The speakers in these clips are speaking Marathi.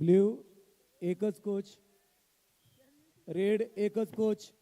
ब्ल्यू एकच कोच रेड एकच कोच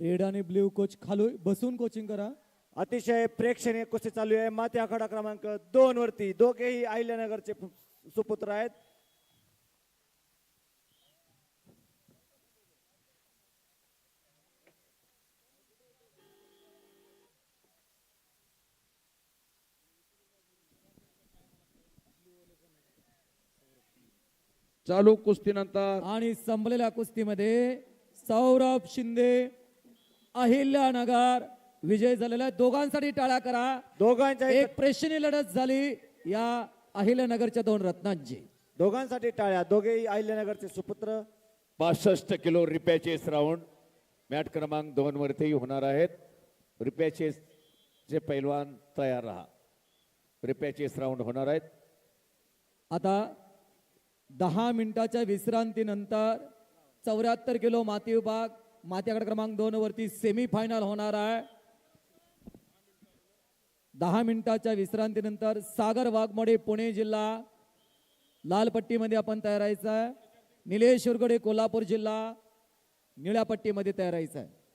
रेड आणि ब्ल्यू कोच खालू बसून कोचिंग करा. अतिशय प्रेक्षणीय कुस्ती चालू आहे. माती आखाडा क्रमांक दोन वरती दोघेही अहिल्यानगरचे सुपुत्र आहेत. चालू कुस्तीनंतर. आणि संपलेल्या कुस्तीमध्ये सौरभ शिंदे अहिल्यानगर. विजय झालेला आहे. दोघांसाठी टाळ्या करा. दोघांच्या एक प्रेक्षणीय लढत झाली या अहिल्यानगरच्या दोन रत्नांची. दोघांसाठी टाळ्या. दोघेही अहिल्यानगरचे सुपुत्र. पासष्ट किलो रिपॅचेस राऊंड. मॅट क्रमांक दोन वरती होणार आहेत. रिपॅचेस चे पैलवान तयार राहा. रिपॅचेस राऊंड होणार आहेत. आता दहा मिनिटाच्या विश्रांतीनंतर चौऱ्याहत्तर किलो माती विभाग. माती क्रमांक दोन वरती सेमी फायनल होणार आहे. दहा मिनिटाच्या विश्रांतीनंतर सागर वाघमोडे पुणे जिल्हा. लाल पट्टीमध्ये आपण तयार आहे. निलेश उरगडे कोल्हापूर जिल्हा. निळ्या पट्टीमध्ये तयार आहे.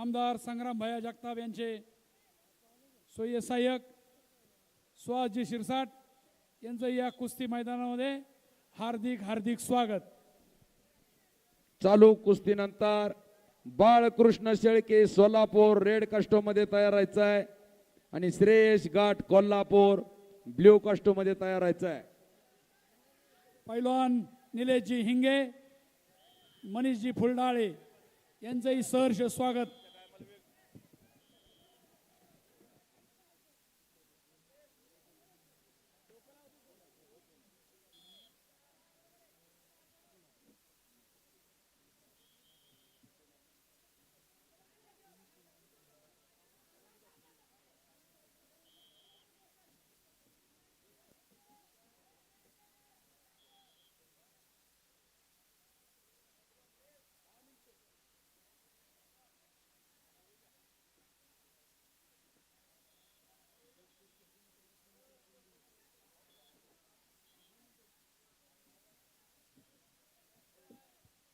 आमदार संग्राम भैया जगताप यांचे सोयी सहाय्यक सुहासजी शिरसाट यांचं या कुस्ती मैदानामध्ये हार्दिक हार्दिक स्वागत. चालू कुस्तीनंतर बाळकृष्ण शेळके सोलापूर रेडमध्ये तयार राहायचं आहे आणि श्रेयश घाट कोल्हापूर ब्ल्यू मध्ये तयार राहायचं आहे पैलवान निलेशजी हिंगे मनीषजी फुलडाळे यांचंही सहर्ष स्वागत.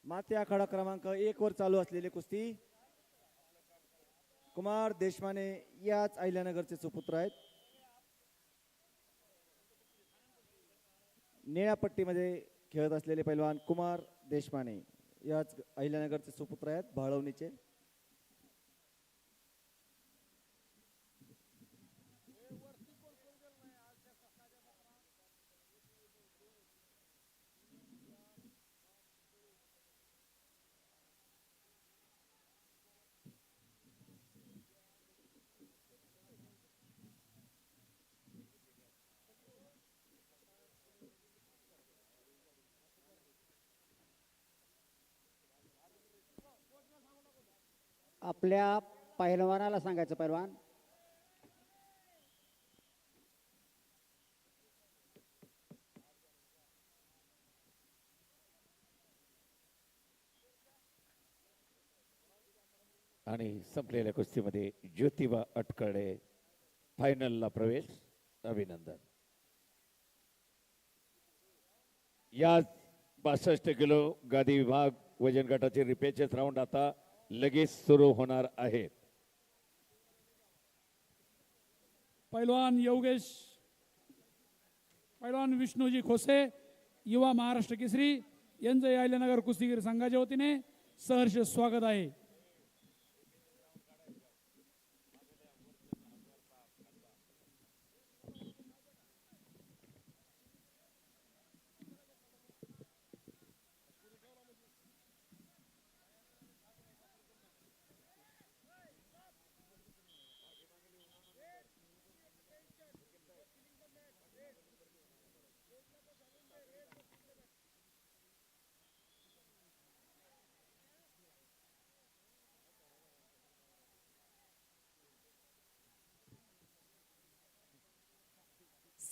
माते आखाडा क्रमांक एक वर चालू असलेली कुस्ती. कुमार देशमाने याच अहिल्यानगरचे सुपुत्र आहेत. निळ्या पट्टीमध्ये खेळत असलेले पैलवान कुमार देशमाने याच अहिल्यानगरचे सुपुत्र आहेत भाळवणीचे. आपल्या पहिलवानाला सांगायचं पहिलवान. आणि संपलेल्या कुस्तीमध्ये ज्योतिबा अटकडे फायनलला प्रवेश अभिनंदन. याच पासष्ट किलो गादी विभाग वजन गटाचे रिपेचेस राऊंड आता लगेच सुरू होणार आहेत पैलवान योगेश पैलवान विष्णूजी खोसे युवा महाराष्ट्र केसरी यांचं या अहिल्यानगर कुस्तीगीर संघाच्या वतीने सहर्ष स्वागत आहे.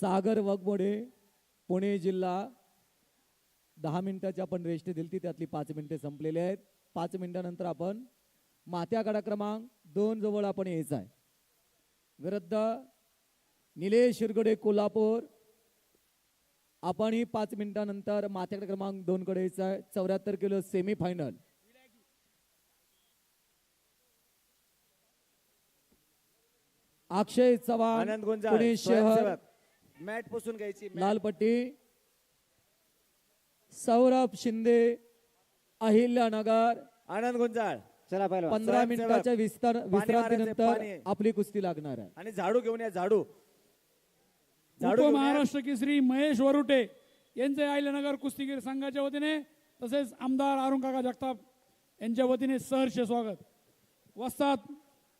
सागर वगमोडे पुणे जिल्हा. दहा मिनिटाची आपण रेस्ट दिली ती त्यातली पाच मिनिटे संपलेली आहेत. पाच मिनिटानंतर आपण मात्या गाडा क्रमांक दोन जवळ आपण यायचं आहे. विरुद्ध निलेश शिरगडे कोल्हापूर. आपणही पाच मिनिटानंतर माथ्याकडे क्रमांक दोन कडे यायचं आहे. चौऱ्याहत्तर kilo semi final Akshay Chavan Pune शहर. मॅट पुसून घ्यायची. लाल पट्टी सौरभ शिंदे अहिल्यानगर आनंद गुंजाळ चला पहिलवान पंधरा. मिनिटाच्या विस्तार विश्रांतीनंतर. आपली कुस्ती लागणार आहे आणि झाडू घेऊन या झाडू झाडू. उपमहाराष्ट्र केसरी महेश वरुटे यांचे अहिल्यानगर कुस्तीगीर संघाच्या वतीने तसेच आमदार अरुणकाका जगताप यांच्या वतीने सहर्ष स्वागत वस्ताद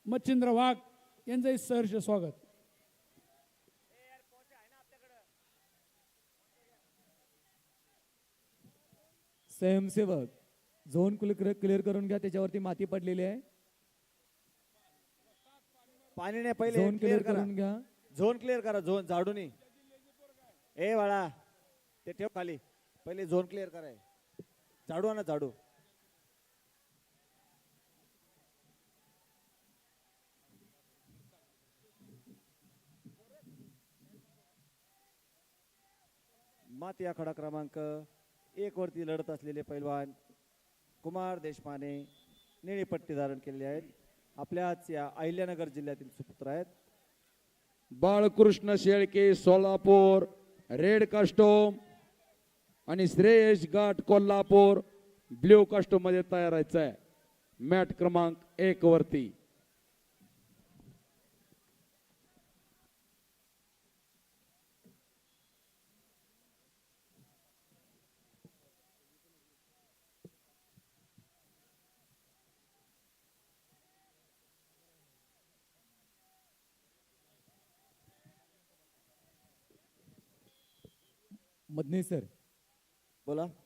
मच्छिंद्र वाघ यांचंही सहर्ष स्वागत स्वयंसेवक. झोन क्लिअर करून घ्या त्याच्यावरती माती पडलेली आहे. पाणी नाही पहिले झोन क्लिअर क्लिअर करा. करून घ्या. झोन क्लिअर करा झोन झाडूनी. ए बाळा ते ठेव खाली. पहिले झोन क्लिअर कराय झाडू आणा झाडू. माती आखाडा क्रमांक एक वरती लढत असलेले पैलवान कुमार देशपांडे निळी पट्टी धारण केलेली आहेत. आपल्याच या अहिल्यानगर जिल्ह्यातील सुपुत्र आहेत. बाळकृष्ण शेळके सोलापूर रेड कस्टोम आणि श्रेयश घाट कोल्हापूर ब्ल्यू कस्टोममध्ये तयार व्हायचं आहे मॅट क्रमांक एक वरती. मधने सर. बोला.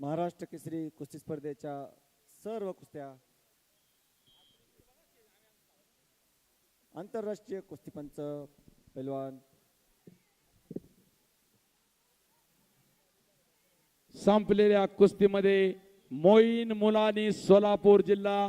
महाराष्ट्र केसरी कुस्ती स्पर्धेच्या सर्व कुस्त्या आंतरराष्ट्रीय कुस्तीपंच पैलवान. संपलेल्या कुस्तीमध्ये मोईन मुलानी सोलापूर जिल्हा